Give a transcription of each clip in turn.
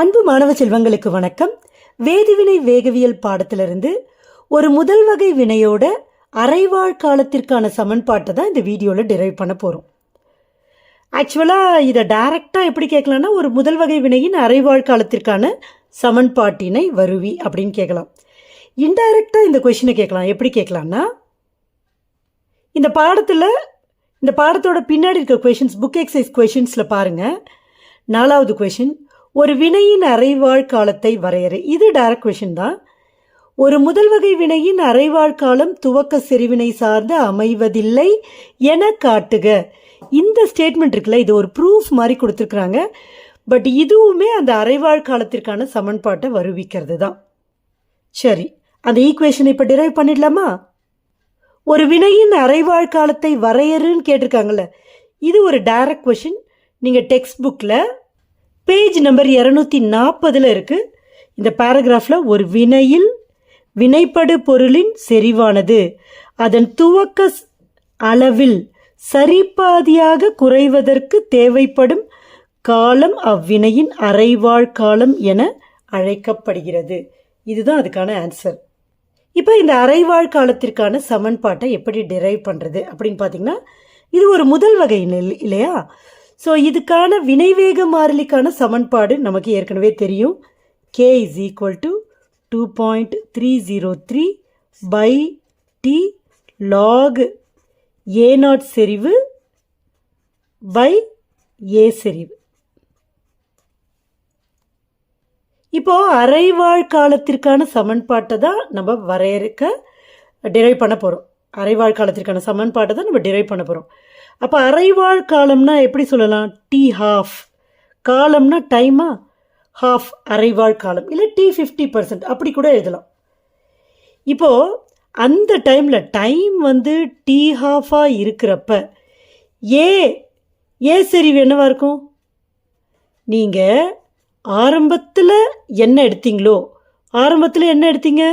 அன்பு மாணவ செல்வங்களுக்கு வணக்கம். வேதிவினை வேகவியல் பாடத்திலிருந்து ஒரு முதல் வகை வினையோட அரைவாழ் காலத்திற்கான சமன்பாட்டை தான் இந்த வீடியோவில் டிரைவ் பண்ண போகிறோம் ஆக்சுவலாக இதை டைரெக்டாக எப்படி கேட்கலான்னா ஒரு முதல் வகை வினையின் அரைவாழ் காலத்திற்கான சமன்பாட்டினை வருவி அப்படின்னு கேட்கலாம். இன்டைரக்டாக இந்த கொஷினை கேட்கலாம். எப்படி கேட்கலான்னா இந்த பாடத்தில் இந்த பாடத்தோட பின்னாடி இருக்க கொஷின்ஸ் புக் எக்ஸசைஸ் கொஷின்ஸில் பாருங்கள் நாலாவது கொஷின் ஒரு வினையின் அரைவாழ்காலத்தை காலத்தை வரையறு. இது டைரக்ட் கொஷின் தான். ஒரு முதல் வகை வினையின் அரைவாழ்காலம் துவக்க செறிவினை சார்ந்து அமைவதில்லை என காட்டுக. இந்த ஸ்டேட்மெண்ட் இருக்குல்ல இது ஒரு ப்ரூஃப் மாதிரி கொடுத்துருக்குறாங்க. பட் இதுவுமே அந்த அரைவாழ்காலத்திற்கான சமன்பாட்டை வருவிக்கிறது தான். சரி அந்த ஈக்குவேஷனை இப்போ டிரைவ் பண்ணிடலாமா? ஒரு வினையின் அரைவாழ் காலத்தை வரையறுன்னு கேட்டிருக்காங்கல்ல இது ஒரு டைரக்ட் கொஷின் நீங்கள் டெக்ஸ்ட் புக்கில் பேஜ் நம்பர் இரநூத்தி நாற்பதில் இருக்குது இந்த பேராகிராஃபில் ஒரு வினையில் வினைப்படு பொருளின் செறிவானது. அதன் துவக்க அளவில் சரிபாதியாக குறைவதற்கு தேவைப்படும் காலம் அவ்வினையின் அரைவாழ் காலம் என அழைக்கப்படுகிறது. இதுதான் அதுக்கான ஆன்சர். இப்போ இந்த அரைவாழ் காலத்திற்கான சமன்பாட்டை எப்படி டிரைவ் பண்ணுறது அப்படின்னு பார்த்தீங்கன்னா இது ஒரு முதல் வகை நெல் இல்லையா? ஸோ இதுக்கான வினைவேக மாறிலிக்கான சமன்பாடு நமக்கு ஏற்கனவே தெரியும். K is equal to two point three zero three by T log A not செறிவு பை ஏ செறிவு. இப்போ அரைவாழ் காலத்திற்கான சமன்பாட்டை தான் நம்ம வரையறுக்க டிரைவ் பண்ண போகிறோம் அரைவாழ் காலத்திற்கான சமன்பாட்டை தான் நம்ம டிரைவ் பண்ண போகிறோம் அப்போ அரைவாழ் காலம்னா எப்படி சொல்லலாம்? டி ஹாஃப் காலம்னா டைமா ஹாஃப் அரைவாழ் காலம். இல்லை டி ஃபிஃப்டி பர்சன்ட் அப்படி கூட எழுதலாம். இப்போது அந்த டைமில் டைம் வந்து டி ஹாஃபாக இருக்கிறப்ப ஏ ஏ செறிவு என்னவா இருக்கும்? நீங்கள் ஆரம்பத்தில் என்ன எடுத்தீங்களோ ஆரம்பத்தில் என்ன எடுத்தீங்க?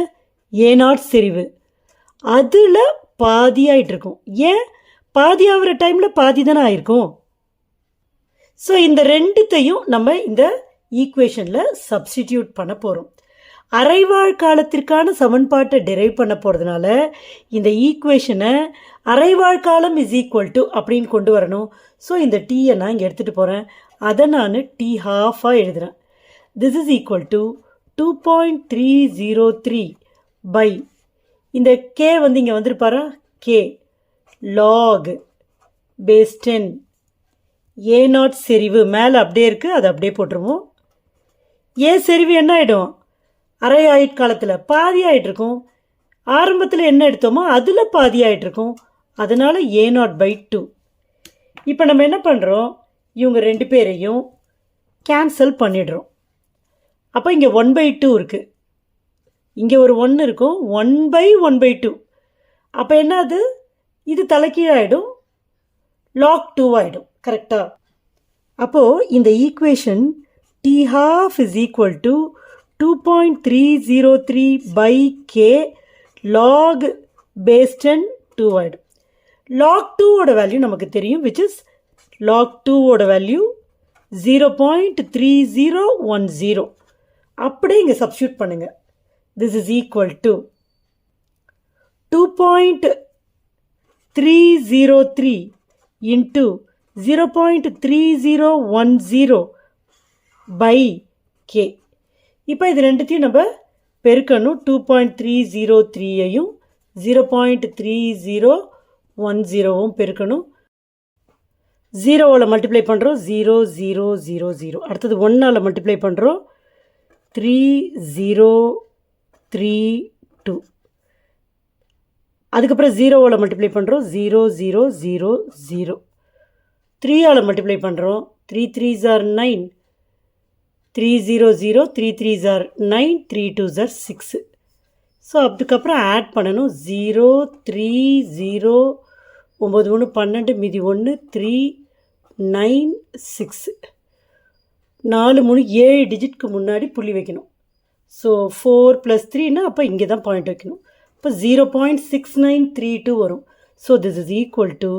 ஏ நாட் செறிவு. அதில் பாதியாயிட்டு இருக்கும் ஏன்? பாதி ஆகிற டைமில் பாதி தானே ஆயிருக்கும். ஸோ இந்த ரெண்டுத்தையும் நம்ம இந்த ஈக்குவேஷனில் சப்ஸ்டிடியூட் பண்ண போகிறோம் அரைவாழ் காலத்திற்கான சமன்பாட்டை டெரைவ் பண்ண போகிறதுனால இந்த ஈக்குவேஷனை அரைவாழ் காலம் இஸ் ஈக்குவல் டு அப்படின்னு கொண்டு வரணும். ஸோ இந்த டீயை நான் இங்கே எடுத்துகிட்டு போகிறேன் அதை நான் டீ ஹாஃபாக எழுதுகிறேன் this is equal to two point three zero three by இந்த கே வந்து இங்கே வந்திருப்பாரா? K log base ten A not செறிவு. மேலே அப்படியே இருக்குது அதை அப்படியே போட்டுருவோம். ஏ செறிவு என்ன ஆகிடும் அரை ஆயுட்காலத்தில் பாதி ஆயிட்டு ஆரம்பத்தில் என்ன எடுத்தோமோ அதில் பாதி ஆயிட்டு இருக்கும் அதனால் ஏ நாட் பை டூ இப்போ நம்ம என்ன பண்ணுறோம் இவங்க ரெண்டு பேரையும் கேன்சல் பண்ணிடுறோம். அப்போ இங்கே ஒன் பை டூ இருக்குது இங்கே ஒரு ஒன்று இருக்கும். One by one by two அப்போ என்ன அது? இது தலைக்கீழாயிடும் லாக் டூ ஆகிடும் கரெக்டாக அப்போது இந்த equation T half is equal to two point three zero three by K log base ten two ஆகிடும் லாக் டூவோட வேல்யூ நமக்கு தெரியும் விச் இஸ் லாக் டூவோட value zero point three zero one zero அப்படியே இங்கே சப்ஸ்டியூட் பண்ணுங்கள் this is equal to two point three zero three into zero point three zero one zero by K இப்போ இது ரெண்டுத்தையும் நம்ம பெருக்கணும். Two point three zero த்ரீயையும் zero point three zero one ஜீரோவும் பெருக்கணும். ஜீரோவில் மல்டிப்ளை பண்ணுறோம் ஜீரோ ஜீரோ ஜீரோ ஜீரோ அடுத்தது ஒன்னால் மல்டிப்ளை பண்ணுறோம் த்ரீ ஜீரோ த்ரீ டூ அதுக்கப்புறம் ஜீரோவில் மல்டிப்ளை பண்ணுறோம் ஜீரோ ஜீரோ ஜீரோ ஜீரோ த்ரீயால் மல்டிப்ளை பண்ணுறோம் three three jar nine three zero zero three three jar nine three two ஜார் சிக்ஸு ஸோ அதுக்கப்புறம் ஆட் பண்ணணும். ஜீரோ த்ரீ ஜீரோ ஒம்பது ஒன்று பன்னெண்டு மீதி ஒன்று த்ரீ நைன் சிக்ஸு நாலு மூணு ஏழு டிஜிட்க்கு முன்னாடி புள்ளி வைக்கணும். ஸோ ஃபோர் ப்ளஸ் த்ரீனா அப்போ இங்கே தான் பாயிண்ட் வைக்கணும். இப்போ zero point six nine three two வரும். So this is equal to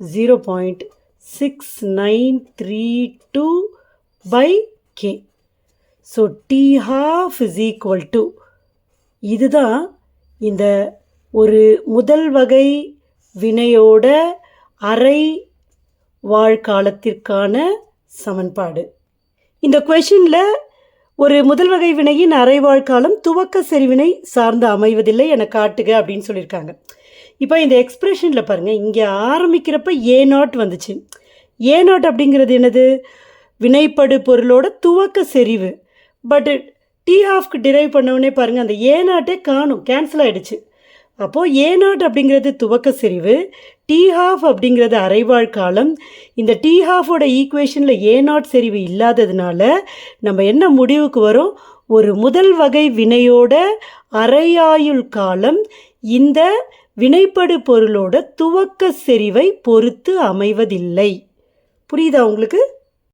zero point six nine three two by K so T half is equal to இதுதான் இந்த ஒரு முதல் வகை வினையோட அரை வாழ்காலத்திற்கான சமன்பாடு. இந்த கொஷினில் ஒரு முதல் வகை வினையின் அரை வாழ்காலம் துவக்க செறிவினை சார்ந்து அமைவதில்லை என காட்டுக அப்படின்னு சொல்லியிருக்காங்க. இப்போ இந்த எக்ஸ்பிரஷனில் பாருங்கள் இங்கே ஆரம்பிக்கிறப்ப ஏ நாட் வந்துச்சு. ஏ நாட் அப்படிங்கிறது என்னது? வினைப்படு பொருளோட துவக்க செறிவு. பட் டி ஆஃப்க்கு டிரைவ் பண்ணவுடனே பாருங்கள் அந்த ஏ நாட்டே காணும் கேன்சல் ஆகிடுச்சு அப்போது ஏ நாட் அப்படிங்கிறது துவக்க செறிவு டி ஹாஃப் அப்படிங்கிறது அரைவாழ் காலம். இந்த டி ஹாஃபோட ஈக்குவேஷனில் ஏ நாட் செறிவு இல்லாததுனால நம்ம என்ன முடிவுக்கு வரும்? ஒரு முதல் வகை வினையோட அரையாயுள் காலம் இந்த வினைப்படு பொருளோட துவக்க செறிவை பொறுத்து அமைவதில்லை. புரியுதா உங்களுக்கு?